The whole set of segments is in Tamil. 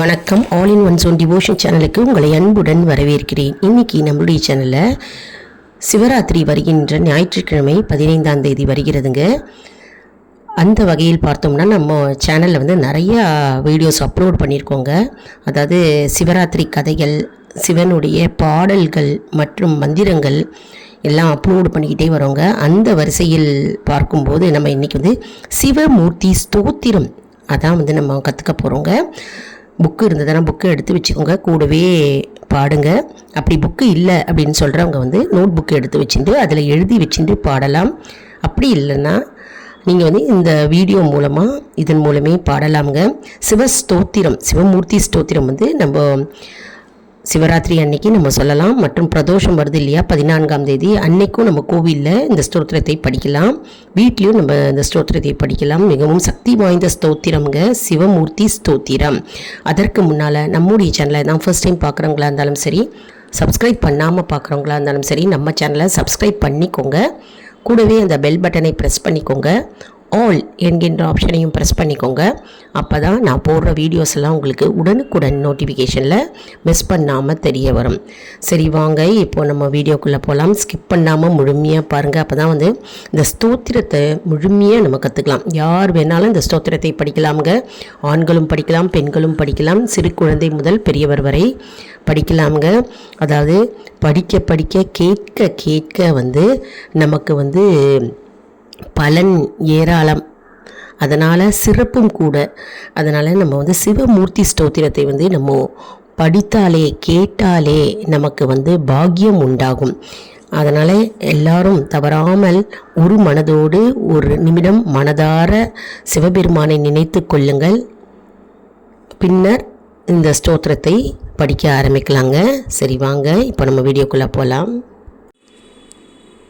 வணக்கம். All in one zone devotion சேனலுக்கு உங்களை அன்புடன் வரவேற்கிறேன். இன்னைக்கு நம்மளுடைய சேனலில் சிவராத்திரி வருகின்ற ஞாயிற்றுக்கிழமை பதினைந்தாம் தேதி வருகிறதுங்க. அந்த வகையில் பார்த்தோம்னா நம்ம சேனலில் வந்து நிறையா வீடியோஸ் அப்லோட் பண்ணியிருக்கோங்க. அதாவது சிவராத்திரி கதைகள் சிவனுடைய பாடல்கள் மற்றும் மந்திரங்கள் எல்லாம் அப்லோடு பண்ணிக்கிட்டே வரோங்க. அந்த வரிசையில் பார்க்கும்போது நம்ம இன்றைக்கி வந்து சிவமூர்த்தி ஸ்தோத்திரம் அதான் வந்து நம்ம கற்றுக்க போகிறோங்க புக்கு இருந்ததுன்னா புக்கு எடுத்து வச்சுக்கோங்க. கூடவே பாடுங்க. அப்படி புக்கு இல்லை அப்படின்னு சொல்கிறவங்க வந்து நோட் புக்கு எடுத்து வச்சுட்டு அதில் எழுதி வச்சுட்டு பாடலாம். அப்படி இல்லைன்னா நீங்கள் வந்து இந்த வீடியோ மூலமாக இதன் மூலமே பாடலாமுங்க. சிவ ஸ்தோத்திரம் சிவமூர்த்தி ஸ்தோத்திரம் வந்து நம்ம சிவராத்திரி அன்னைக்கு நம்ம சொல்லலாம். மற்றும் பிரதோஷம் வருது இல்லையா? பதினான்காம் தேதி. அன்னைக்கும் நம்ம கோவிலில் இந்த ஸ்தோத்திரத்தை படிக்கலாம். வீட்லேயும் நம்ம இந்த ஸ்தோத்திரத்தை படிக்கலாம். மிகவும் சக்தி வாய்ந்த ஸ்தோத்திரம்ங்க. சிவமூர்த்தி ஸ்தோத்திரம். அதற்கு முன்னால் நம்முடைய சேனலை தான் ஃபர்ஸ்ட் டைம் பார்க்குறவங்களா இருந்தாலும் சரி சப்ஸ்கிரைப் பண்ணாமல் பார்க்குறவங்களா இருந்தாலும் சரி நம்ம சேனலை சப்ஸ்கிரைப் பண்ணிக்கோங்க. கூடவே அந்த பெல் பட்டனை ப்ரெஸ் பண்ணிக்கோங்க. ஆல் என்கின்ற ஆப்ஷனையும் ப்ரெஸ் பண்ணிக்கோங்க. அப்போ தான் நான் போடுற வீடியோஸ் எல்லாம் உங்களுக்கு உடனுக்குடன் நோட்டிஃபிகேஷனில் மிஸ் பண்ணாமல் தெரிய வரும். சரி வாங்க. இப்போ நம்ம வீடியோக்குள்ளே போகலாம் ஸ்கிப் பண்ணாமல் முழுமையாக பாருங்கள் அப்போ தான் வந்து இந்த ஸ்தோத்திரத்தை முழுமையாக நம்ம கற்றுக்கலாம் யார் வேணாலும் இந்த ஸ்தோத்திரத்தை படிக்கலாமுங்க. ஆண்களும் படிக்கலாம் பெண்களும் படிக்கலாம். சிறு குழந்தை முதல் பெரியவர் வரை படிக்கலாமுங்க. அதாவது படிக்க படிக்க கேட்க கேட்க வந்து நமக்கு வந்து பலன் ஏராளம். அதனால் சிறப்பும் கூட. அதனால் நம்ம வந்து சிவமூர்த்தி ஸ்தோத்திரத்தை வந்து நம்ம படித்தாலே கேட்டாலே நமக்கு வந்து பாக்கியம் உண்டாகும். அதனால் எல்லாரும் தவறாமல் ஒரு மனதோடு ஒரு நிமிடம் மனதார சிவபெருமானை நினைத்து கொள்ளுங்கள். பின்னர் இந்த ஸ்தோத்திரத்தை படிக்க ஆரம்பிக்கலாங்க. சரி வாங்க. இப்போ நம்ம வீடியோக்குள்ளே போகலாம்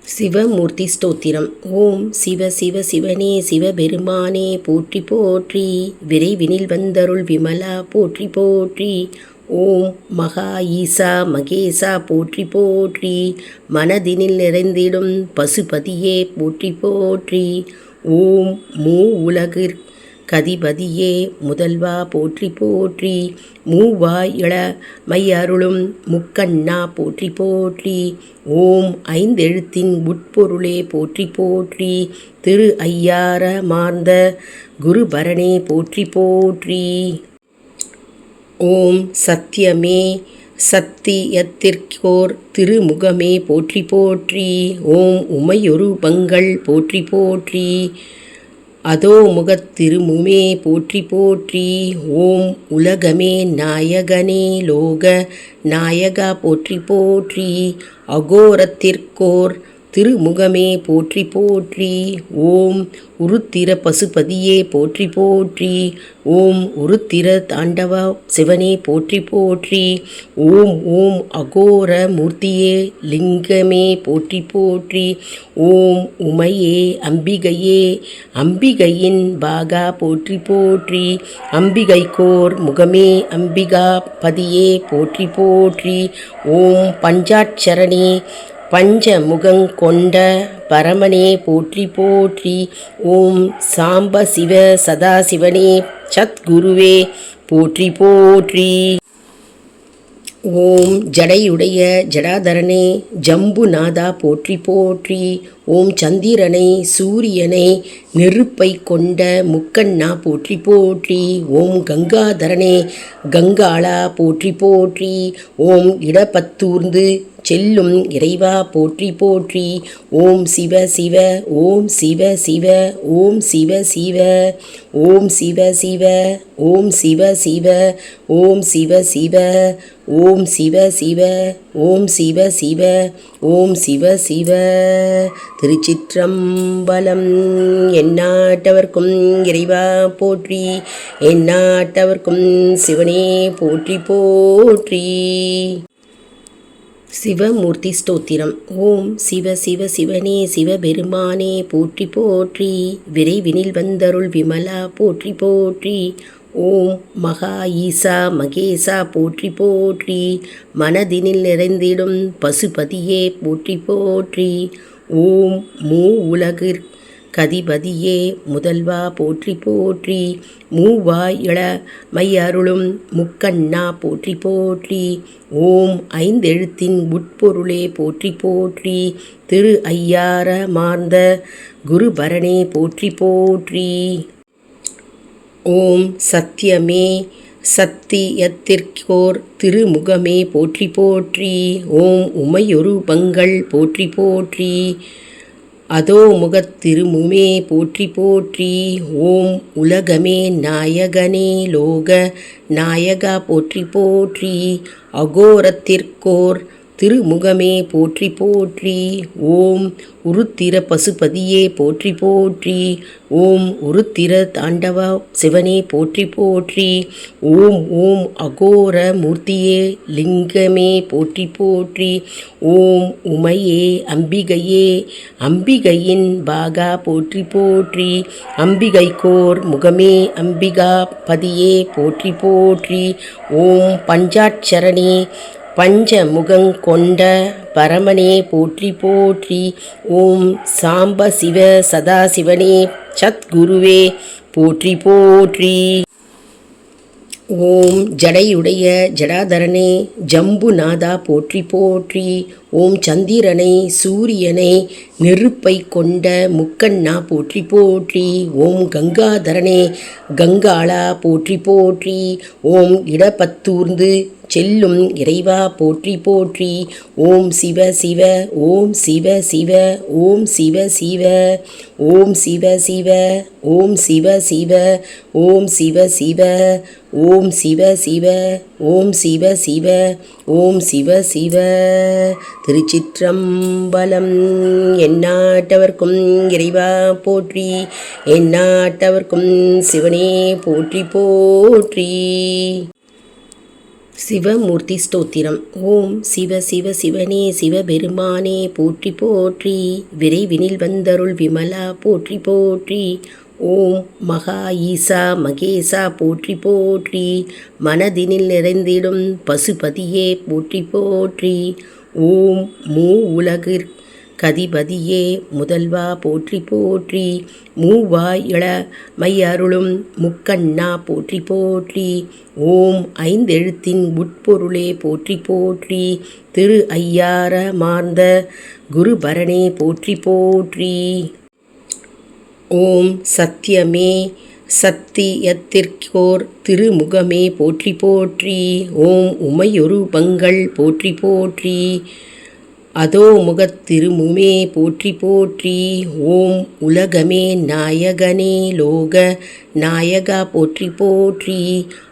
சிவமூர்த்தி ஸ்தோத்திரம். ஓம் சிவ சிவ சிவனே சிவபெருமானே போற்றி போற்றி. விரைவினில் வந்தருள் விமலா போற்றி போற்றி. ஓம் மகா ஈசா மகேசா போற்றி போற்றி. மனதினில் நிறைந்திடும் பசுபதியே போற்றி போற்றி. ஓம் மூ உலகிற் கதிபதியே முதல்வா போற்றி போற்றி மூவா இள மையருளும் முக்கண்ணா போற்றி போற்றி ஓம் ஐந்தெழுத்தின் உட்பொருளே போற்றி போற்றி திரு ஐயார மார்ந்த குருபரணே போற்றி போற்றி. ஓம் சத்தியமே சத்தியத்திற்கோர் திருமுகமே போற்றி போற்றி ஓம் உமையொரு பங்கள் போற்றி போற்றி அதோ முகத்திருமுமே போற்றி போற்றி ஓம் உலகமே நாயகனே லோக நாயகா போற்றி போற்றி அகோரத்திற்கோர் திருமுகமே போற்றி போற்றி. ஓம் உருத்திர பசுபதியே போற்றி போற்றி. ஓம் உருத்திர தாண்டவ சிவனே போற்றி போற்றி. ஓம் ஓம் அகோர மூர்த்தியே லிங்கமே போற்றி போற்றி. ஓம் உமையே அம்பிகையே அம்பிகையின் பாகா போற்றி போற்றி. அம்பிகைக்கோர் முகமே அம்பிகா பதியே போற்றி போற்றி. ஓம் பஞ்சாட்சரணே பஞ்சமுகங் கொண்ட பரமனே போற்றி போற்றி. ஓம் சாம்ப சிவ சதாசிவனே சத்குருவே போற்றி போற்றி. ஓம் ஜடையுடைய ஜடாதரனே ஜம்புநாதா போற்றி போற்றி. ஓம் சந்திரனை சூரியனை நெருப்பை கொண்ட முக்கண்ணா போற்றி போற்றி. ஓம் கங்காதரனே கங்காளா போற்றி போற்றி. ஓம் இடப்பத்தூர்ந்து செல்லும் இறைவா போற்றி போற்றி. ஓம் சிவ சிவ ஓம் சிவ சிவ ஓம் சிவ சிவ. ஓம் சிவ சிவ ஓம் சிவ சிவ ஓம் சிவ சிவ. ஓம் சிவ சிவ ஓம் சிவ சிவ. ஓம் சிவ சிவ. திருச்சிற்றம்பலம். எந்நாட்டவர்க்கும் இறைவா போற்றி. எந்நாட்டவர்க்கும் சிவனே போற்றி போற்றி. சிவமூர்த்தி ஸ்தோத்திரம். ஓம் சிவ சிவ சிவனே சிவபெருமானே போற்றி போற்றி. விரைவினில் வந்தருள் விமலா போற்றி போற்றி. ஓம் மகா ஈசா மகேசா போற்றி போற்றி. மனதினில் நிறைந்திடும் பசுபதியே போற்றி போற்றி. ஓம் மூ உலகிற் கதிபதியே முதல்வா போற்றி போற்றி. மூவா இள மையருளும் முக்கண்ணா போற்றி போற்றி. ஓம் ஐந்தெழுத்தின் உட்பொருளே போற்றி போற்றி. திரு ஐயார மார்ந்த குருபரணே போற்றி போற்றி. ஓம் சத்தியமே சத்தியத்திற்கோர் திருமுகமே போற்றி போற்றி ஓம் உமையொரு பங்கள் போற்றி போற்றி அதோ முகத்திருமுமே போற்றி போற்றி ஓம் உலகமே நாயகனே லோக நாயகா போற்றி போற்றி அகோரத்திற்கோர் திருமுகமே போற்றி போற்றி. ஓம் உருத்திர பசுபதியே போற்றி போற்றி. ஓம் உருத்திர தாண்டவ சிவனே போற்றி போற்றி. ஓம் ஓம் அகோர மூர்த்தியே லிங்கமே போற்றி போற்றி. ஓம் உமையே அம்பிகையே அம்பிகையின் பாகா போற்றி போற்றி. அம்பிகை கோர் முகமே அம்பிகா பதியே போற்றி போற்றி. ஓம் பஞ்சாட்சரணே பஞ்சமுகங்கொண்ட பரமனே போற்றி போற்றி. ஓம் சாம்ப சிவ சதாசிவனே சத்குருவே போற்றி போற்றி. ஓம் ஜடையுடைய ஜடாதரனே ஜம்புநாதா போற்றி போற்றி. ஓம் சந்திரனை சூரியனை நெருப்பை கொண்ட முக்கண்ணா போற்றி போற்றி. ஓம் கங்காதரனே கங்காளா போற்றி போற்றி. ஓம் இடப்பத்தூர்ந்து செல்லும் இறைவா போற்றி போற்றி. ஓம் சிவ சிவ ஓம் சிவ சிவ ஓம் சிவ சிவ. ஓம் சிவ சிவ ஓம் சிவ சிவ ஓம் சிவ சிவ. ஓம் சிவ சிவ ஓம் சிவ சிவ ஓம் சிவ சிவ. திருச்சிற்றம்பலம் எந்நாட்டவர்க்கும் இறைவா போற்றி. எந்நாட்டவர்க்கும் சிவனே போற்றி போற்றி. சிவமூர்த்தி ஸ்தோத்திரம். ஓம் சிவ சிவ சிவனே சிவபெருமானே போற்றி போற்றி. விரைவினில் வந்தருள் விமலா போற்றி போற்றி. ஓம் மகா ஈசா மகேசா போற்றி போற்றி. மனதினில் நிறைந்திடும் பசுபதியே போற்றி போற்றி. ஓம் மூ உலகிற்கு கதிபதியே முதல்வா போற்றி போற்றி மூவாய் இள மையருளும் முக்கண்ணா போற்றி போற்றி ஓம் ஐந்தெழுத்தின் உட்பொருளே போற்றி போற்றி திரு ஐயார மார்ந்த குருபரணே போற்றி போற்றி. ஓம் சத்தியமே சத்தியத்திற்கோர் திருமுகமே போற்றி போற்றி ஓம் உமையொரு பங்கள் போற்றி போற்றி அதோ முகத்திருமுமே போற்றி போற்றி ஓம் உலகமே நாயகனே லோக நாயகா போற்றி போற்றி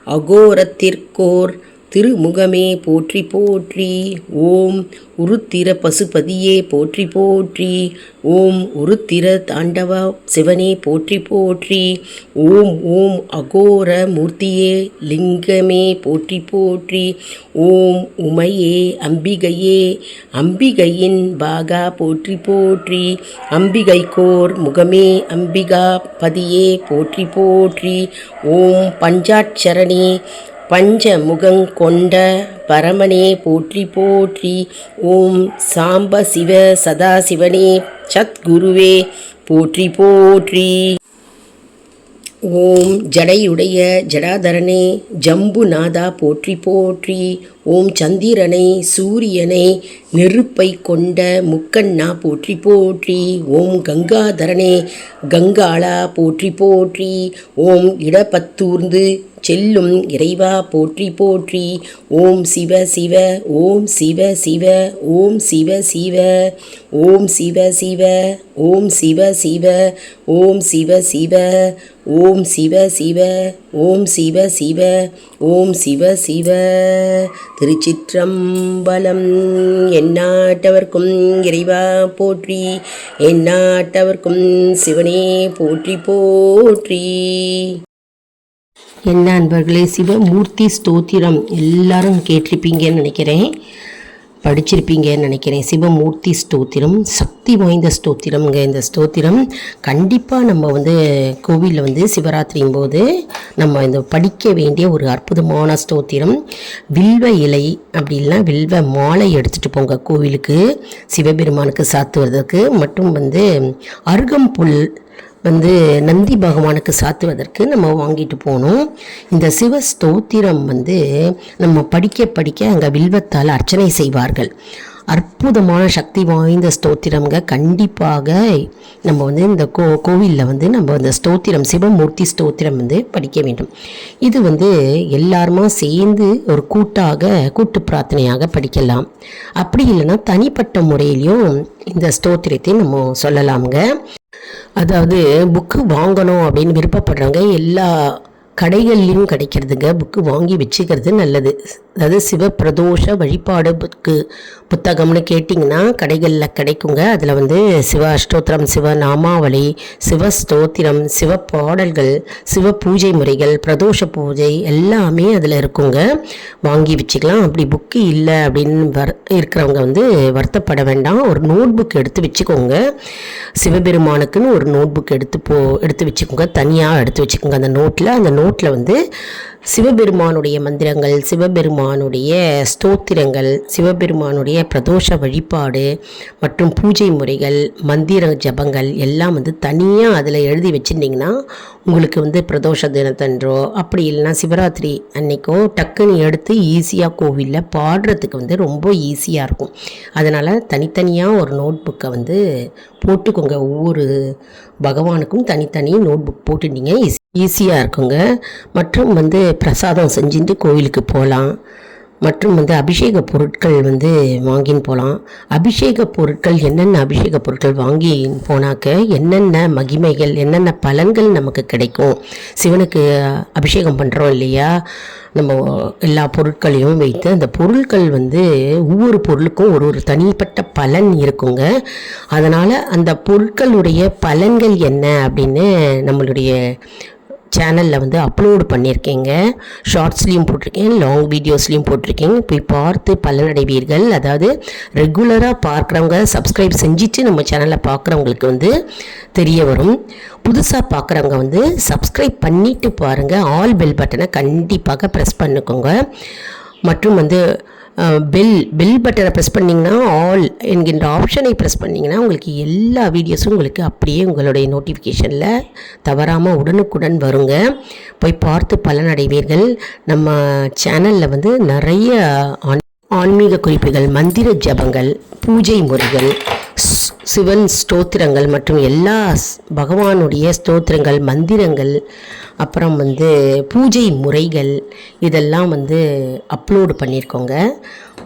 அகோரத்திற்கோர் திருமுகமே போற்றி போற்றி. ஓம் உருத்திர பசுபதியே போற்றி போற்றி. ஓம் உருத்திர தாண்டவ சிவனே போற்றி போற்றி. ஓம் ஓம் அகோர மூர்த்தியே லிங்கமே போற்றி போற்றி. ஓம் உமையே அம்பிகையே அம்பிகையின் பாகா போற்றி போற்றி. அம்பிகை கோர் முகமே அம்பிகா பதியே போற்றி போற்றி. ஓம் பஞ்சாட்சரணே பஞ்சமுகங்கொண்ட பரமனே போற்றி போற்றி. ஓம் சாம்ப சிவ சதாசிவனே சத்குருவே போற்றி போற்றி. ஓம் ஜடையுடைய ஜடாதரனே ஜம்புநாதா போற்றி போற்றி. ஓம் சந்திரனை சூரியனை நெருப்பை கொண்ட முக்கண்ணா போற்றி போற்றி. ஓம் கங்காதரனே கங்காளா போற்றி போற்றி. ஓம் இடப்பத்தூர்ந்து செல்லும் இறைவா போற்றி போற்றி. ஓம் சிவ சிவ. ஓம் சிவ சிவ. ஓம் சிவ சிவ. ஓம் சிவ சிவ. ஓம் சிவ சிவ. ஓம் சிவ சிவ. ஓம் சிவ சிவ. ஓம் சிவ சிவ. ஓம் சிவ சிவ. திருச்சிற்றம்பலம். எந்நாட்டவர்க்கும் இறைவா போற்றி. எந்நாட்டவர்க்கும் சிவனே போற்றி போற்றி. என்ன அன்பர்களே சிவமூர்த்தி ஸ்தோத்திரம் எல்லாரும் கேட்டிருப்பீங்கன்னு நினைக்கிறேன். படிச்சிருப்பீங்கன்னு நினைக்கிறேன். சிவமூர்த்தி ஸ்தோத்திரம் சக்தி வாய்ந்த ஸ்தோத்திரம்ங்க இந்த ஸ்தோத்திரம். கண்டிப்பாக நம்ம வந்து கோவிலில் வந்து சிவராத்திரியும் போது நம்ம இந்த படிக்க வேண்டிய ஒரு அற்புதமான ஸ்தோத்திரம். வில்வ இலை அப்படின்னா வில்வ மாலை எடுத்துகிட்டு போங்க கோவிலுக்கு சிவபெருமானுக்கு சாத்துவதற்கு மற்றும் வந்து அருகம்புல் வந்து நந்தி பகவானுக்கு சாத்துவதற்கு நம்ம வாங்கிட்டு போனோம். இந்த சிவ ஸ்தோத்திரம் வந்து நம்ம படிக்க படிக்க அங்கே வில்வத்தால் அர்ச்சனை செய்வார்கள். அற்புதமான சக்தி வாய்ந்த ஸ்தோத்திரம்ங்க. கண்டிப்பாக நம்ம வந்து இந்த கோ கோவிலில் வந்து நம்ம இந்த ஸ்தோத்திரம் சிவமூர்த்தி ஸ்தோத்திரம் வந்து படிக்க வேண்டும். இது வந்து எல்லாருமா சேர்ந்து ஒரு கூட்டாக கூட்டு பிரார்த்தனையாக படிக்கலாம். அப்படி இல்லைன்னா தனிப்பட்ட முறையிலையும் இந்த ஸ்தோத்திரத்தை நம்ம சொல்லலாம்ங்க. அதாவது புக்கு வாங்கணும் அப்படின்னு விருப்பப்படுறவங்க எல்லா கடைகள்லையும் கிடைக்கிறதுங்க. புக்கு வாங்கி வச்சுக்கிறது நல்லது. அதாவது சிவப்பிரதோஷ வழிபாடு புக்கு புத்தகம்னு கேட்டிங்கன்னா கடைகளில் கிடைக்குங்க. அதில் வந்து சிவ அஷ்டோத்திரம் சிவ நாமாவளி சிவ ஸ்தோத்திரம் சிவ பாடல்கள் சிவ பூஜை முறைகள் பிரதோஷ பூஜை எல்லாமே அதில் இருக்குங்க. வாங்கி வச்சுக்கலாம். அப்படி புக்கு இல்லை அப்படின்னு வர் இருக்கிறவங்க வந்து வருத்தப்பட வேண்டாம். ஒரு நோட் புக் எடுத்து வச்சுக்கோங்க. சிவபெருமானுக்குன்னு ஒரு நோட் புக் எடுத்து போ எடுத்து வச்சுக்கோங்க. தனியாக எடுத்து வச்சுக்கோங்க. அந்த நோட்டில் அந்த நோட் நோட்டில் வந்து சிவபெருமானுடைய மந்திரங்கள் சிவபெருமானுடைய ஸ்தோத்திரங்கள் சிவபெருமானுடைய பிரதோஷ வழிபாடு மற்றும் பூஜை முறைகள் மந்திர ஜபங்கள் எல்லாம் வந்து தனியாக அதில் எழுதி வச்சுருந்தீங்கன்னா உங்களுக்கு வந்து பிரதோஷ தினத்தன்றோ அப்படி இல்லைன்னா சிவராத்திரி அன்னைக்கோ டக்குன்னு எடுத்து ஈஸியாக கோவிலில் பாடுறதுக்கு வந்து ரொம்ப ஈஸியாக இருக்கும். அதனால் தனித்தனியாக ஒரு நோட் புக்கை வந்து போட்டுக்கோங்க. ஒவ்வொரு பகவானுக்கும் தனித்தனி நோட் புக் போட்டுட்டீங்க ஈஸி ஈஸியாக இருக்குங்க. மற்றும் வந்து பிரசாதம் செஞ்சுட்டு கோவிலுக்கு போகலாம் மற்றும் வந்து அபிஷேக பொருட்கள் வந்து வாங்கின்னு போகலாம் அபிஷேக பொருட்கள் என்னென்ன அபிஷேக பொருட்கள் வாங்கி போனாக்க என்னென்ன மகிமைகள் என்னென்ன பலன்கள் நமக்கு கிடைக்கும்? சிவனுக்கு அபிஷேகம் பண்ணுறோம் இல்லையா? நம்ம எல்லா பொருட்களையும் வைத்து அந்த பொருட்கள் வந்து ஒவ்வொரு பொருளுக்கும் ஒரு ஒரு தனிப்பட்ட பலன் இருக்குங்க. அதனால் அந்த பொருட்களுடைய பலன்கள் என்ன அப்படின்னு நம்மளுடைய சேனலில் வந்து அப்லோடு பண்ணியிருக்கேங்க. ஷார்ட்ஸ்லேயும் போட்டிருக்கேன் லாங் வீடியோஸ்லேயும் போட்டிருக்கேன். போய் பார்த்து பலனடைவீர்கள். அதாவது ரெகுலராக பார்க்குறவங்க சப்ஸ்கிரைப் செஞ்சுட்டு நம்ம சேனலை பார்க்குறவங்களுக்கு வந்து தெரிய வரும். புதுசாக பார்க்குறவங்க வந்து சப்ஸ்கிரைப் பண்ணிவிட்டு பாருங்கள் ஆல் பெல் பட்டனை கண்டிப்பாக ப்ரெஸ் பண்ணிக்கோங்க. மற்றும் வந்து பெல் பெல் பட்டனை ப்ரெஸ் பண்ணிங்கன்னா ஆல் என்கின்ற ஆப்ஷனை ப்ரெஸ் பண்ணிங்கன்னா உங்களுக்கு எல்லா வீடியோஸும் உங்களுக்கு அப்படியே உங்களுடைய நோட்டிஃபிகேஷனில் தவறாமல் உடனுக்குடன் வருங்க. போய் பார்த்து பலனடைவீர்கள். நம்ம சேனலில் வந்து நிறைய ஆன் ஆன்மீக குறிப்புகள் மந்திர ஜபங்கள் பூஜை முறைகள் சிவன் ஸ்தோத்திரங்கள் மற்றும் எல்லா பகவானுடைய ஸ்தோத்திரங்கள் மந்திரங்கள் அப்புறம் வந்து பூஜை முறைகள் இதெல்லாம் வந்து அப்லோடு பண்ணியிருக்கோங்க.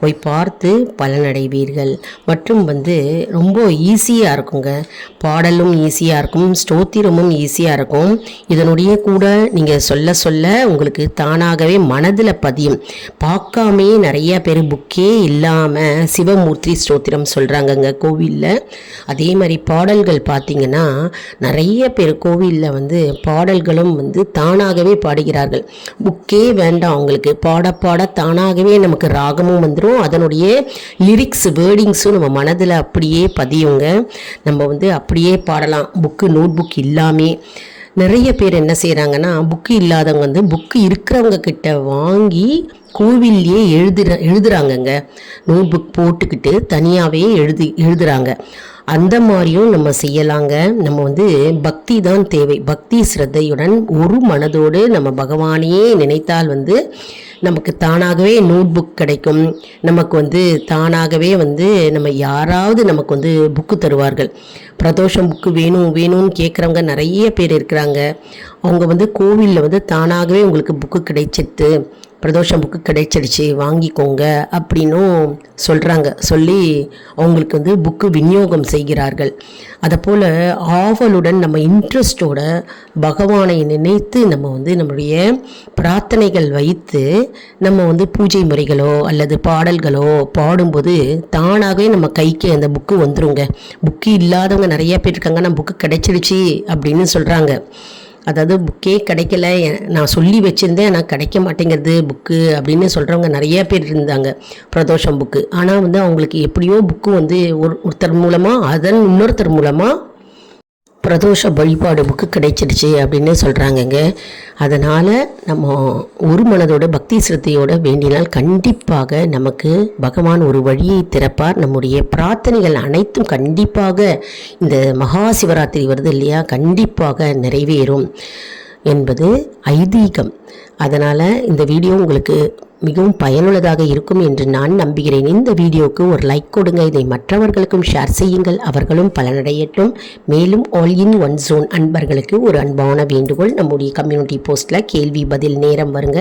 போய் பார்த்து பலனடைவீர்கள். மற்றும் வந்து ரொம்ப ஈஸியாக இருக்குங்க. பாடலும் ஈஸியாக இருக்கும். ஸ்தோத்திரமும் ஈஸியாக இருக்கும். இதனுடைய கூட நீங்கள் சொல்ல சொல்ல உங்களுக்கு தானாகவே மனதில் பதியும். பார்க்காமே நிறைய பேர் புக்கே இல்லாமல் சிவமூர்த்தி ஸ்தோத்திரம் சொல்கிறாங்கங்க கோவிலில். அதே மாதிரி பாடல்கள் பார்த்தீங்கன்னா நிறைய பேர் கோவிலில் வந்து பாடல்களும் வந்து தானாகவே பாடுகிறார்கள். புக்கே வேண்டாம் அவங்களுக்கு. பாட பாட தானாகவே நமக்கு ராகமும் வந்துடும் அதனுடைய லிரிக்ஸ் வேர்டிங்ஸும் நம்ம மனதில் அப்படியே பதியுங்க. நம்ம வந்து அப்படியே பாடலாம். புக்கு நோட் புக் இல்லாமே. நிறைய பேர் என்ன செய்கிறாங்கன்னா புக்கு இல்லாதவங்க வந்து புக்கு இருக்கிறவங்க கிட்ட வாங்கி கோவில்லையே எழுதுற எழுதுறாங்கங்க. நோட் புக் போட்டுக்கிட்டு தனியாகவே எழுதி எழுதுறாங்க. அந்த மாதிரியும் நம்ம செய்யலாங்க. நம்ம வந்து பக்தி தான் தேவை. பக்தி சிரத்தையுடன் ஒரு மனதோடு நம்ம பகவானையே நினைத்தால் வந்து நமக்கு தானாகவே நோட் புக் கிடைக்கும். நமக்கு வந்து தானாகவே வந்து நம்ம யாராவது நமக்கு வந்து புக்கு தருவார்கள். பிரதோஷம் புக்கு வேணும் வேணும்னு கேட்குறவங்க நிறைய பேர் இருக்கிறாங்க. அவங்க வந்து கோவிலில் வந்து தானாகவே உங்களுக்கு புக்கு கிடைச்சிட்டு பிரதோஷம் புக்கு கிடைச்சிடுச்சு வாங்கிக்கோங்க அப்படின்னும் சொல்கிறாங்க சொல்லி அவங்களுக்கு வந்து புக்கு விநியோகம் செய்கிறார்கள். அதை போல் ஆவலுடன் நம்ம இன்ட்ரெஸ்டோட பகவானை நினைத்து நம்ம வந்து நம்மளுடைய பிரார்த்தனைகள் வைத்து நம்ம வந்து பூஜை முறைகளோ அல்லது பாடல்களோ பாடும்போது தானாகவே நம்ம கைக்கு அந்த புக்கு வந்துருங்க. புக்கு இல்லாதவங்க நிறைய பேர் இருக்காங்க நான் புக்கு கிடைச்சிடுச்சு அப்படின்னு சொல்கிறாங்க அதாவது புக்கே கிடைக்கல. நான் சொல்லி வச்சுருந்தேன் ஆனால் கிடைக்க மாட்டேங்கிறது புக்கு அப்படின்னு சொல்கிறவங்க நிறைய பேர் இருந்தாங்க பிரதோஷம் புக்கு ஆனால் வந்து அவங்களுக்கு எப்படியோ புக்கு வந்து ஒரு ஒருத்தர் மூலமாக அதன் இன்னொருத்தர் மூலமாக பிரதோஷ வழிபாடு புக்கு கிடைச்சிடுச்சு அப்படின்னு சொல்கிறாங்கங்க அதனால் நம்ம ஒரு மனதோட பக்தி சிரத்தையோட வேண்டினால் கண்டிப்பாக நமக்கு பகவான் ஒரு வழியை திறப்பார். நம்முடைய பிரார்த்தனைகள் அனைத்தும் கண்டிப்பாக இந்த மகா சிவராத்திரி வருது இல்லையா? கண்டிப்பாக நிறைவேறும் என்பது ஐதீகம். அதனால் இந்த வீடியோ உங்களுக்கு மிகவும் பயனுள்ளதாக இருக்கும் என்று நான் நம்புகிறேன். இந்த வீடியோவுக்கு ஒரு லைக் கொடுங்க. இதை மற்றவர்களுக்கும் ஷேர் செய்யுங்கள். அவர்களும் பலனடையட்டும். மேலும் ஆல் இன் ஒன் ஜோன் அன்பர்களுக்கு ஒரு அன்பான வேண்டுகோள். நம்முடைய கம்யூனிட்டி போஸ்ட்டில் கேள்வி பதில் நேரம் வருங்க.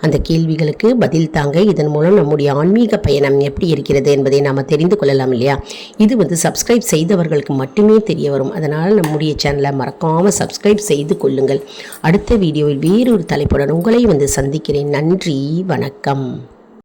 அந்த கேள்விகளுக்கு பதில் தாங்க இதன் மூலம் நம்முடைய ஆன்மீக பயணம் எப்படி இருக்கிறது என்பதை நாம் தெரிந்து கொள்ளலாம் இல்லையா? இது வந்து சப்ஸ்கிரைப் செய்தவர்களுக்கு மட்டுமே தெரிய வரும். அதனால் நம்முடைய சேனலை மறக்காமல் சப்ஸ்கிரைப் செய்து கொள்ளுங்கள். அடுத்த வீடியோவில் வேறொரு தலைப்புடன் உங்களை வந்து சந்திக்கிறேன். நன்றி. வணக்கம். cầm.